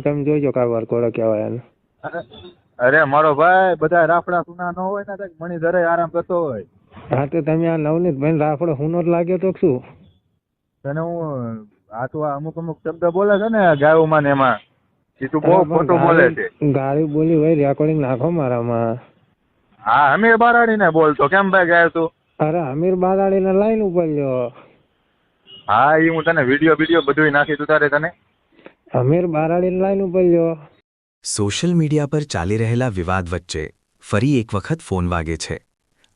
તમે જોજો કા વરઘોડો કહેવાય એને. અરે મારો ભાઈ બધા રાફડા સુના ન હોય ને મણી ધરે આરામ કરતો હોય. હા તો તમે આ નવનીત ભાઈ રાફડો હુનો જ લાગ્યો તો શું? તને હું આ તો અમુક અમુક શબ્દ બોલે છે ને ગાયોમાં ને એમાં. એ તું બહુ ખોટું બોલે છે. ગાળી- બોલી હોય રેકોર્ડિંગ નાખો મારામાં. હા અમીર બારાડીને બોલતો. કેમ ભાઈ ગાયો તું? અરે અમીર બારાડીને લાઈન ઉપર લ્યો. હા એ હું તને વીડિયો વીડિયો બધું નાખી તું તારે તને. અમીર બારાડી લાઈન ઉપર સોશિયલ મીડિયા પર ચાલી રહેલા વિવાદ વચ્ચે ફરી એક વખત ફોન વાગે છે.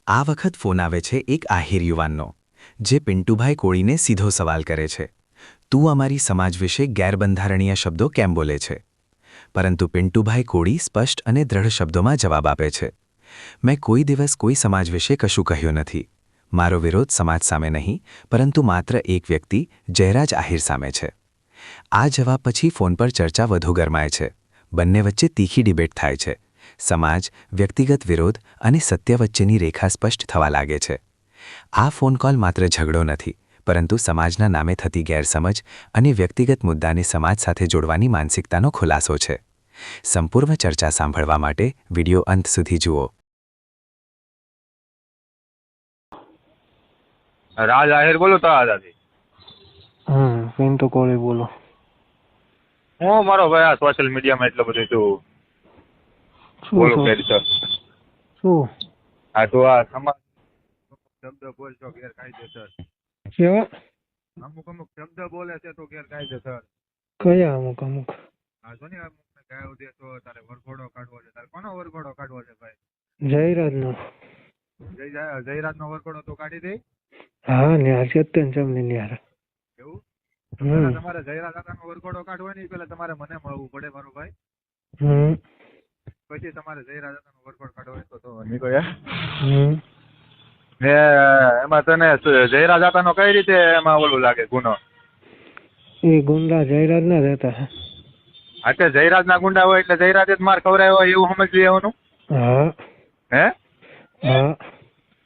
આ વખત ફોન આવે છે એક આહિર યુવાનનો, જે પિન્ટુભાઈ કોળીને સીધો સવાલ કરે છે. તું અમારી સમાજ વિશે ગેરબંધારણીય શબ્દો કેમ બોલે છે? પરંતુ પિન્ટુભાઈ કોળી સ્પષ્ટ અને દ્રઢ શબ્દોમાં જવાબ આપે છે. મેં કોઈ દિવસ કોઈ સમાજ વિશે કશું કહ્યું નથી. મારો વિરોધ સમાજ સામે નહીં, પરંતુ માત્ર એક વ્યક્તિ, જયરાજ આહિર સામે છે. આ જવાબ પછી ફોન પર ચર્ચા વધુ ગરમાય છે. બંને વચ્ચે તીખી ડિબેટ થાય છે. સમાજ, વ્યક્તિગત વિરોધ અને સત્ય વચ્ચેની રેખા સ્પષ્ટ થવા લાગે છે. આ ફોન કોલ માત્ર ઝઘડો નથી, પરંતુ સમાજના નામે થતી ગેરસમજ અને વ્યક્તિગત મુદ્દાને સમાજ સાથે જોડવાની માનસિકતાનો ખુલાસો છે. સંપૂર્ણ ચર્ચા સાંભળવા માટે વિડિયો અંત સુધી જુઓ. રાજ આહિર બોલો તો દાદી. હમ તો કોળી બોલો. હું મારો ભાઈ આ સોશિયલ મીડિયામાં એટલો બધું છું. શું બોલો શું? શું? આ તો આ સમાજ શબ્દ બોલશો ગેરકાયદેસર. કેવા? અમુક અમુક શબ્દ બોલે છે તો ગેરકાયદેસર. કયા અમુક અમુક? આ જો ને અમુક ગાયો દેશો તારે વરઘોડો કાઢવો છે. તારે કોનો વરઘોડો કાઢવો છે ભાઈ? જયરાજનો. જય જયરાજ નો વરઘોડો તો કાઢી દે? હા ન્યાર સત્યન ચમની ન્યાર એવું? પેલા તમારે જયરાજ કાકાનો વરઘોડો કાઢવો નહીં પેલા તમારે મને મળવું પડે મારો ભાઈ. પછી તમારે જયરાજ કાકાનો વરઘોડો કાઢવો હોય તો તો નીકળ્યા ને એમાં તને જયરાજ કાકાનો કઈ રીતે એમાં ઓલું લાગે ગુનો? એ ગુંડા જયરાજ ના રહેતા તે જયરાજ ના ગુંડા હોય એટલે જયરાજ જ માર ખવડાયો હોય એવું સમજી લેવાનું હા. હે? હા.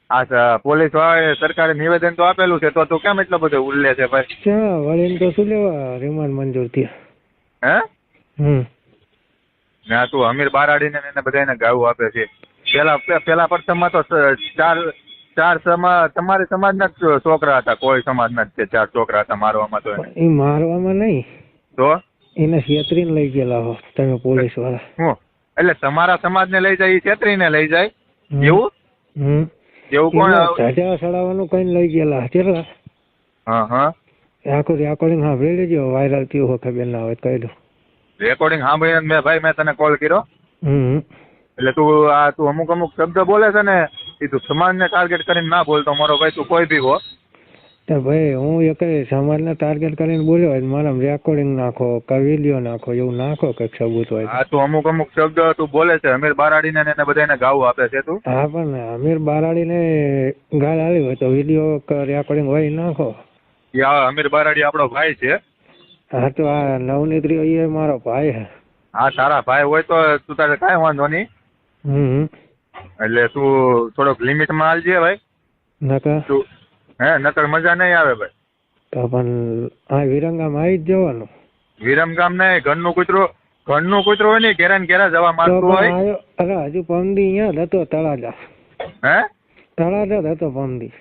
આ પોલીસ વાળાએ સરકારે નિવેદન તો આપેલું છે તો તું કેમ એટલો બધો ઉલ્લે છે ભાઈ? ચા વળીને તો શું લેવા? રિમાન્ડ મંજૂર થયા. હે? હમ. ને તું અમીર બારાડીને એને બધાને ગાવું આપે છે. પેલા પેલા પ્રથમમાં તો ચાર ચાર સમાજ તમારી સમાજના જ છોકરા હતા કોઈ સમાજના જ છે ચાર છોકરા હતા મારવામાં તો એ મારવામાં નહીં. તો? એને છેતરીને લઈ ગયેલા હો તમે પોલીસવાળા એટલે તમારા સમાજને લઈ જાય એ છેતરીને લઈ જાય. એવું? હમ. એવું કોણ ઝાઝા સડાવવાનું કઈ લઈ ગયેલા કેટલા? હા હા. આખું રેકોર્ડિંગ સાંભળી લેજો વાયરલ થયું હોય ખબર ના હોય કહી દો રેકોર્ડિંગ સાંભળીને મેં ભાઈ મેં તને કોલ કર્યો. હમ. એટલે તું આ તું અમુક અમુક શબ્દ બોલે છે ને એ તું સમાજને ટાર્ગેટ કરીને ના બોલતો મારો ભાઈ તું કોઈ બી હો. તો ભાઈ હું એક સમાજને ટાર્ગેટ કરીને બોલ્યો હોય મારા રેકોર્ડિંગ નાખો કે વીડિયો નાખો એવું નાખો કંઈક સબૂત હોય તો. તું અમુક અમુક શબ્દ તું બોલે છે અમીર બારાડીને ને એને બધાને ગાવું આપે છે તું? હા પણ અમીર બારાડીને ગાળ આવી હોય તો વીડિયો કે રેકોર્ડિંગ હોય નાખો. યા અમીર બારાડી આપણો ભાઈ છે. હા તો આ નવનીત્રી એ મારો ભાઈ હે. હા તારા ભાઈ હોય તો તું તારે કાંઈ વાંધો નહીં. હમ એટલે તું થોડોક લિમિટમાં આવજે ભાઈ. નકા તું હે નકર મજા નહીં આવે ભાઈ. તો પણ આ વિરંગામાં આવી જ જવાનું. વિરમગામ નહીં ઘરનું કૂતરું ઘરનું કૂતરું હોય ને ઘેરા ને ઘેરા જવા માંગતું હોય. અરે હજુ પમદી અહીંયા જ હતો તળાજા. હે? તળાજા જ હતો પમદી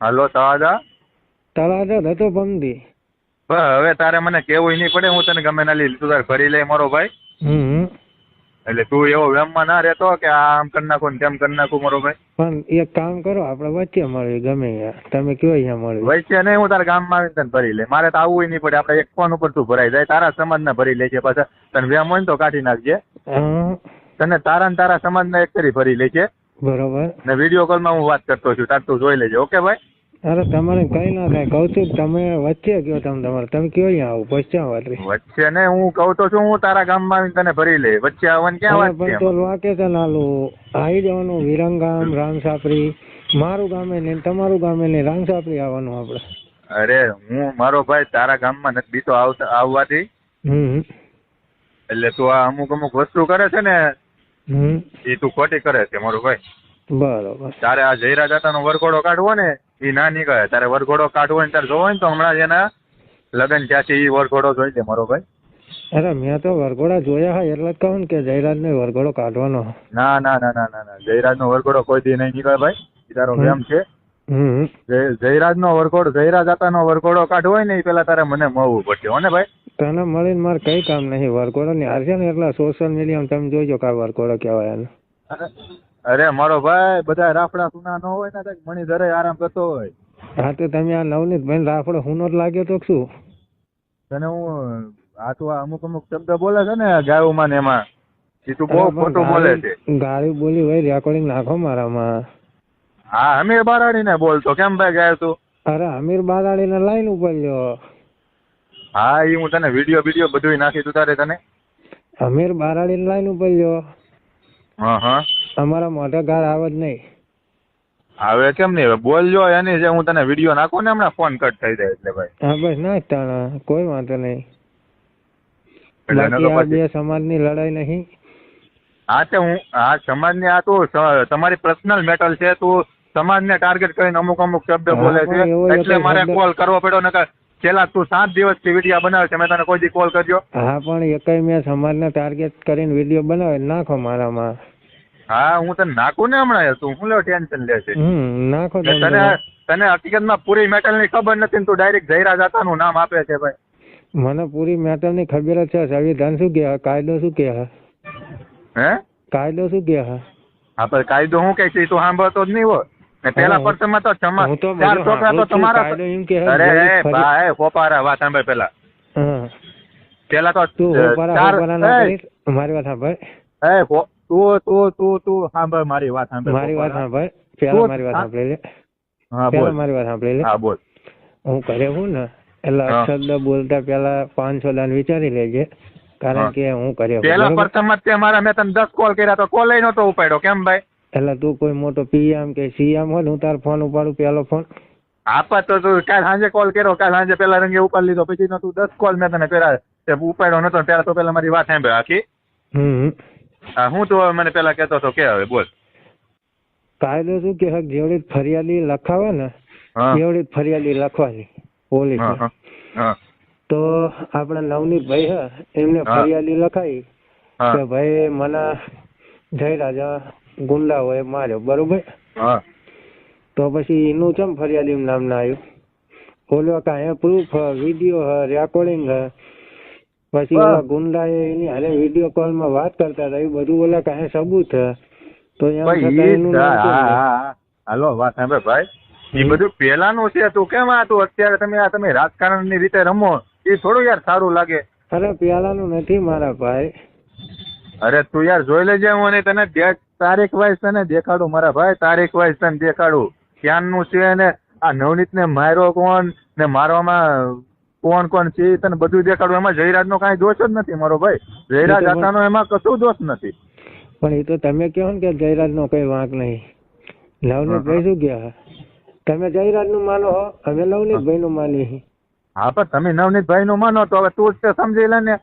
હાલો તળાજા? તળાજા જ હતો પમદી હવે તારે મને કેવું નહીં પડે હું તને ગમે ના લીધું તું તારે ભરી લે મારો ભાઈ. હમ. એટલે તું એવો વેમમાં ના રહેતો કે આમ કરી નાખું ને તેમ કરી નાખું મારો ભાઈ? પણ એક કામ કરો આપણે વચ્ચે મળીએ ગમે તમે કયો અહીંયા મળીએ? વચ્ચે નહીં હું તારા ગામમાં આવીને તને ભરી લે મારે તો આવવું નહીં પડે. આપણે એક ફોન ઉપર તું ભરાઈ જાય. તારા સમાજના ભરી લેજે પાછા. તને વેમ હોય ને તો કાઢી નાખજે. તને તારા ને તારા સમાજના એક કરી ભરી લેજે બરોબર. ને વીડિયો કોલમાં હું વાત કરતો છું. તાર તું જોઈ લેજે. ઓકે ભાઈ? અરે તમારે કઈ ના થાય. કહું છું તમે વચ્ચે કયો તમે તમારે. તમે કયો અહીંયા આવું? પછી ક્યાં વાત વચ્ચે ને હું કહું તો છું હું તારા ગામમાં આવીને તને ભરી લે વચ્ચે આવવાનું ક્યાં વાત પણ તો વાકે છે નાલું આવી જવાનું વિરંગામ રામસાપરી. મારું ગામે ને તમારું ગામે ને રામસાપરી આવવાનું આપણે. અરે હું મારો ભાઈ તારા ગામમાં નથી બીતો આવતા આવવાથી. એટલે તું આ અમુક અમુક વસ્તુ કરે છે ને એ તું ખોટી કરે છે મારો ભાઈ. બરોબર. તારે આ જયરા દાતાનો વરઘોડો કાઢવો ને એ ના નીકળે. તારે વરઘોડો કાઢવો ને તારે જોવો ને તો હમણાં જ એના લગ્ન થયા છે એ વરઘોડો જોઈ લે મારો ભાઈ. અરે મેં તો વરઘોડા જોયા હા એટલે જ કહું ને કે જયરાજને વરઘોડો કાઢવાનો. ના ના ના ના ના ના. જયરાજ નો વરઘોડો કોઈ દી નહીં નીકળે ભાઈ. તારો. વેમ છે. જયરાજ નો વરઘોડો જયરાજ આતા નો વરઘોડો કાઢવો હોય ને એ પેલા તારે મને મળવું પડશે. હો ને ભાઈ? તને મળીને મારે કઈ કામ નહીં. વરઘોડો ની હારશે ને એટલે સોશિયલ મીડિયામાં તમે જોઈજો કા વરઘોડો કહેવાય એને અરે મારો ભાઈ બધા રાફડા સુના ન હોય ને મણી ધરે આરામ કરતો હોય. હા તો તમે આ નવનીત ભાઈ રાફડો હુનો લાગ્યો તો શું? તને હું આ તો અમુક અમુક શબ્દ બોલે છે ને ગાયોમાં ને એમાં. એ તું બહુ ખોટું બોલે છે. ગાળી- બોલી હોય રેકોર્ડિંગ નાખો મારામાં. હા અમીર બારાડી ને બોલતો. કેમ ભાઈ ગાય તું? અરે અમીર બારાડી ને લાઈન ઉપર લ્યો હા એ હું તને વીડિયો વીડિયો બધું નાખી તું તારે તને. અમીર બારાડીને લાઈન ઉપર લ્યો હા હા. અમારા મોઢે ગાળ આવે જ નહીં. હવે કેમ નહીં? બોલજો એની જે હું તને વીડિયો નાખું ને હમણાં ફોન કટ થઈ જાય એટલે ભાઈ. હા બસ ના તાણા. કોઈ વાંધો નહીં. બાકી આ બે સમાજની લડાઈ નહીં. હા તે હું આ સમાજની આ તું તમારી પર્સનલ મેટર છે તું સમાજને ટાર્ગેટ કરીને અમુક અમુક શબ્દ બોલે છે. એટલે મારે કોલ કરવો પડ્યો ને છેલ્લા તું સાત દિવસથી વીડિયો બનાવે છે મેં તને કોઈ દી કોલ કર્યો? હા પણ એકય મેં સમાજને ટાર્ગેટ કરીને વીડિયો બનાવે નાખો મારામાં. હા હું તને નાખું ને હમણાં તું હું લેવો ટેન્શન લે છે? નાખો તને તને હકીકતમાં પૂરી મેટલની ખબર નથી ને તું ડાયરેક્ટ જયરાજ આતાનું નામ આપે છે ભાઈ. મને પૂરી મેટલની ખબર છે સંવિધાન શું કહે? કાયદો શું કહે? હે? કાયદો શું કહે? હા પણ કાયદો હું કે છે તું સાંભળતો જ નહીં હોય પેલા પર્સનમાં તો ચાર છોકરા તો. તમારા અરે એ ભાઈ પોપારા વાત સાંભળ પેલા. પેલા તો તું ચાર મારી વાત સાંભળ. એ, તું તું તું તું સાંભળ મારી વાત સાંભળ મારી વાત. સાંભળ. પેલા મારી વાત. સાંભળી લે. હા બોલ. મારી વાત સાંભળી લે. હા બોલ. હું કરે હું ને એટલે અક્ષર બોલતા પેલા પાંચસો દાન વિચારી લેજે. કારણ કે હું કર્યો પેલા? પ્રથમ જ તે મારા મેં તને દસ કોલ કર્યા તો કોલ નતો ઉપાડ્યો. કેમ ભાઈ? એટલે તું કોઈ મોટો પીએમ કે સીએમ હોય ને હું તાર ફોન ઉપાડું પેલો ફોન. આપા તો તું કાલ સાંજે કોલ કર્યો કાલ સાંજે પેલા રંગે ઉપાડી લીધો પછી તું દસ કોલ મેં તને પેલા ઉપાડ્યો નતો પેલા તો પેલા મારી વાત સાંભળ આખી. હું તો મને પેલા કેતો હતો કે હવે બોલ. કાયદો શું કે જેવડી ફરિયાદી લખાવે ને એવડી ફરિયાદી લખવાની પોલીસ તો આપણા નવનીત ભાઈ હે એમને ફરિયાદી લખાઈ કે ભાઈ મને જયરાજા એ માર્યો બરોબર? હા. તો પછી એનું ચમ ફરિયાદી નામ ના આવ્યું? ઓલો કાંઈ પ્રૂફ વીડિયો હ રેકોર્ડિંગ હ પછી. ઓલા ગુંડાએ એની હારે વીડિયો કોલમાં વાત કરતા હતા એ બધું ઓલા કાંઈ સબૂત હ. તો એમ છતાં એનું. હાલો વાત સાંભળે ભાઈ. એ. બધું પેલાનું છે તું કેમ આ તું અત્યારે તમે આ તમે રાજકારણની રીતે રમો? એ થોડું યાર સારું લાગે. અરે પેલાનું નથી મારા ભાઈ. અરે તું યાર જોઈ લેજે હું અને તને તારીખ વાઇઝ તને દેખાડું મારા ભાઈ તારીખ વાઇઝ તને દેખાડું. ક્યાંનું છે ને આ નવનીત ને માર્યો કોણ ને મારવામાં કોણ કોણ છે તને બધું દેખાડું. એમાં જયરાજ નો કઈ દોષ જ નથી મારો ભાઈ. જયરાજ હતા નો આતાનો એમાં કશું દોષ નથી. પણ એ તો તમે કહો ને કે જયરાજ નો કઈ વાંક નહીં. નવનીત ભાઈ શું ગયા તમે જયરાજનું માનો હો અમે નવનીત ભાઈ નું માની હા પણ તમે નવનીત ભાઈ નું માનો તો હવે તું જ તે સમજી લે ને.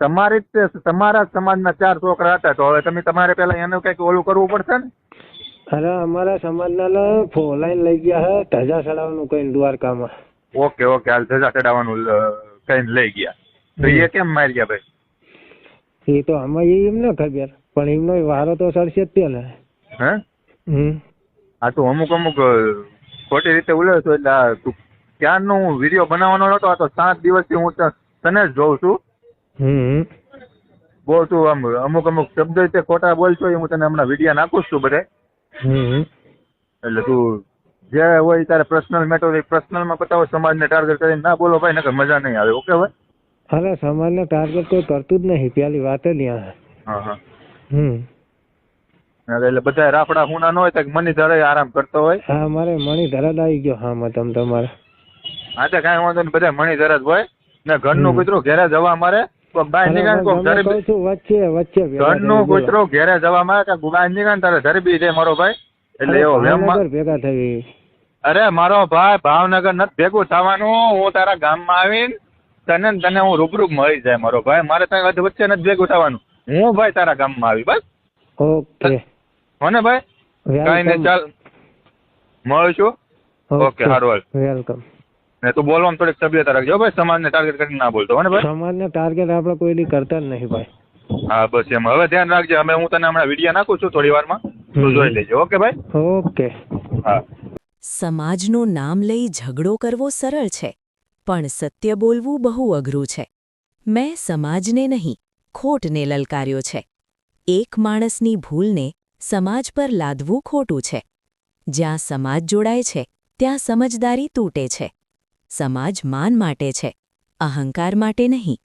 તમારી જ તમારા સમાજના ચાર છોકરા હતા તો હવે તમે તમારે પેલા એનું કંઈક ઓલું કરવું પડશે ને? અરે અમારા સમાજના ફોલાઈન લઈ ગયા હે ધજા ચડાવવાનું કઈ દ્વારકામાં. ઓકે ઓકે હાલ ધજા ચડાવવાનું કઈ લઈ ગયા. તો એ કેમ મારી ગયા ભાઈ? એ તો આમાં એ એમ ન ખબર પણ એમનો વારો તો સરશે જ ને. હે? હમ. આ તો અમુક અમુક ખોટી રીતે ઉલ્યો છો એટલે ક્યારનો હું વીડિયો બનાવવાનો નતો આ તો સાત દિવસથી હું તને જ જોઉં છું. હમ. બહુ તું આમ અમુક અમુક શબ્દ રીતે ખોટા બોલશો એ હું તને હમણાં વીડિયો નાખું છું બધે. હમ. એટલે તું જે હોય તારે પર્સનલ મેટર હોય પર્સનલમાં બતાવો સમાજને ટાર્ગેટ કરીને ના બોલો ભાઈ નકર મજા નહીં આવે ઓકે ભાઈ? અરે સમાજને ટાર્ગેટ કોઈ કરતું જ નહીં પેલી વાત જ ત્યાં હા હા. હમ. એટલે બધા રાફડા ખૂણા ન હોય તો મની ધરે આરામ કરતો હોય. હા મારે મણી ધરત આવી ગયો હા મતમ તમારે. હા તો કાંઈ વાંધો નહીં બધા મણી ધરે હોય. ને ઘરનું. કૂતરું ઘેરે જવા મારે. અરે હું ધરે તમને કહું વચ્ચે વચ્ચે ભેગા ઘરનું થઈ બોલો. કૂતરું ઘેરે જવા કે બહાર નીકળે તારે ધરબી છે મારો ભાઈ? એટલે એવો ભાવનગર ભેગા થઈ. અરે મારો ભાઈ ભાવનગર નથી ભેગું થવાનું. હું તારા ગામમાં આવીને તને તને હું રૂબરૂ મળી જાય મારો ભાઈ. મારે ત્યાં વચ્ચે નથી ભેગું થવાનું. હું ભાઈ તારા ગામમાં આવી બસ. ઓકે. હો ભાઈ? કઈ ને ચાલ. મળીશું ઓકે સારું હાલ. વેલકમ ને તું બોલવામાં થોડીક તબિયત રાખજો. ભાઈ સમાજને ટાર્ગેટ કરીને ના બોલતો હો ને ભાઈ? સમાજને ટાર્ગેટ આપણે કોઈ દી કરતા જ નહીં ભાઈ. હા બસ એમ. હવે ધ્યાન રાખજે. અમે હું તને હમણાં વીડિયો નાખું છું થોડી વારમાં. તું જોઈ લેજો. ઓકે ભાઈ? ઓકે. હા. સમાજનું નામ લઈ ઝઘડો કરવો સરળ છે પણ સત્ય બોલવું બહુ અઘરું છે. મેં સમાજને નહીં ખોટને લલકાર્યો છે. એક માણસની ભૂલને સમાજ પર લાદવું ખોટું છે. જ્યાં સમાજ જોડાય છે ત્યાં સમજદારી તૂટે છે. સમાજ માન માટે છે અહંકાર માટે નહીં.